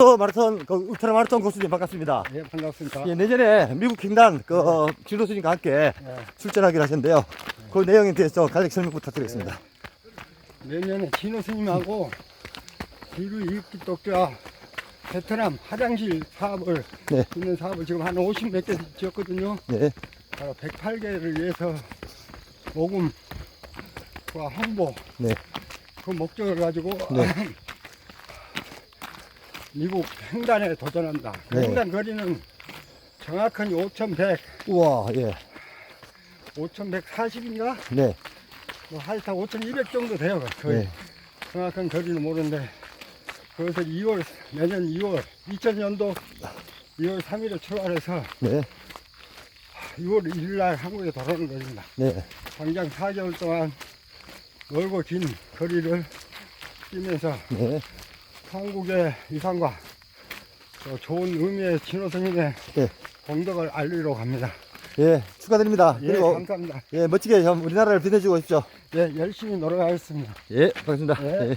또 마라톤 그 울트라 마라톤 고수님 반갑습니다. 예, 반갑습니다. 예, 내년에 미국 횡단 그 어, 진로 스님과 함께 예, 출전하기로 하셨는데요. 그 내용에 대해서 간략히 설명 부탁드리겠습니다. 내년에 진호 스님하고 뒤로 이웃기 독자 베트남 화장실 사업을 네. 있는 사업을 지금 한 50 몇 개 지었거든요. 네, 바로 108개를 위해서 모금과 홍보 네, 그 목적을 가지고 네. 미국 횡단에 도전한다. 그 네. 횡단 거리는 정확한 5,100, 우와, 예, 5,140인가? 네, 뭐 하여튼 5,200 정도 돼요. 거의. 네, 정확한 거리는 모르는데 그것을 2월 내년 2월 2000년도 2월 3일에 출발해서 네, 6월 1일 날 한국에 돌아오는 겁니다. 네, 당장 4개월 동안 넓고 긴 거리를 뛰면서 네, 한국의 이상과 또 좋은 의미의 진호선님의 네. 공덕을 알리러 갑니다. 예, 축하드립니다. 예, 그리고 감사합니다. 예, 멋지게 좀 우리나라를 빛내주고 오십시오. 예, 열심히 노력하겠습니다. 예, 반갑습니다. 예. 예.